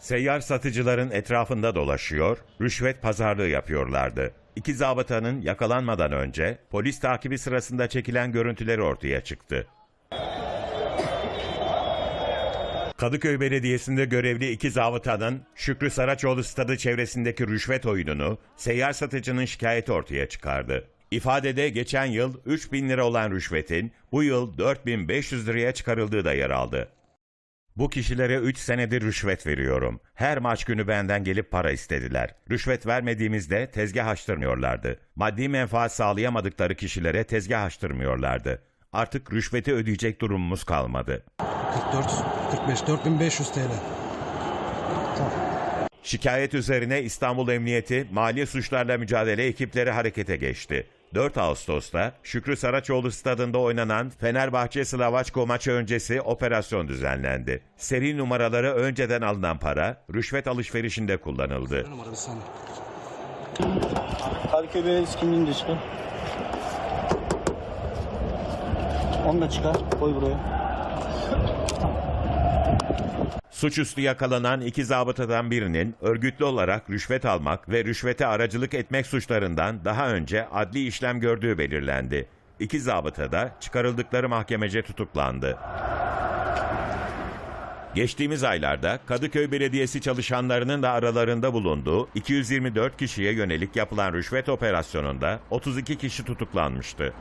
Seyyar satıcıların etrafında dolaşıyor, rüşvet pazarlığı yapıyorlardı. İki zabıtanın yakalanmadan önce polis takibi sırasında çekilen görüntüleri ortaya çıktı. Kadıköy Belediyesi'nde görevli iki zabıtanın Şükrü Saraçoğlu stadı çevresindeki rüşvet oyununu seyyar satıcının şikayeti ortaya çıkardı. İfadede geçen yıl 3 bin lira olan rüşvetin bu yıl 4500 liraya çıkarıldığı da yer aldı. Bu kişilere 3 senedir rüşvet veriyorum. Her maç günü benden gelip para istediler. Rüşvet vermediğimizde tezgah açtırmıyorlardı. Maddi menfaat sağlayamadıkları kişilere tezgah açtırmıyorlardı. Artık rüşveti ödeyecek durumumuz kalmadı. 44, 45, 4500 TL. Tamam. Şikayet üzerine İstanbul Emniyeti Mali Suçlarla Mücadele ekipleri harekete geçti. 4 Ağustos'ta Şükrü Saraçoğlu stadında oynanan Fenerbahçe Slavaçko maçı öncesi operasyon düzenlendi. Seri numaraları önceden alınan para rüşvet alışverişinde kullanıldı. Numara bir de çıkar. Onu da çıkar. Koy buraya. Suçüstü yakalanan iki zabıtadan birinin örgütlü olarak rüşvet almak ve rüşvete aracılık etmek suçlarından daha önce adli işlem gördüğü belirlendi. İki zabıta da çıkarıldıkları mahkemece tutuklandı. Geçtiğimiz aylarda Kadıköy Belediyesi çalışanlarının da aralarında bulunduğu 224 kişiye yönelik yapılan rüşvet operasyonunda 32 kişi tutuklanmıştı.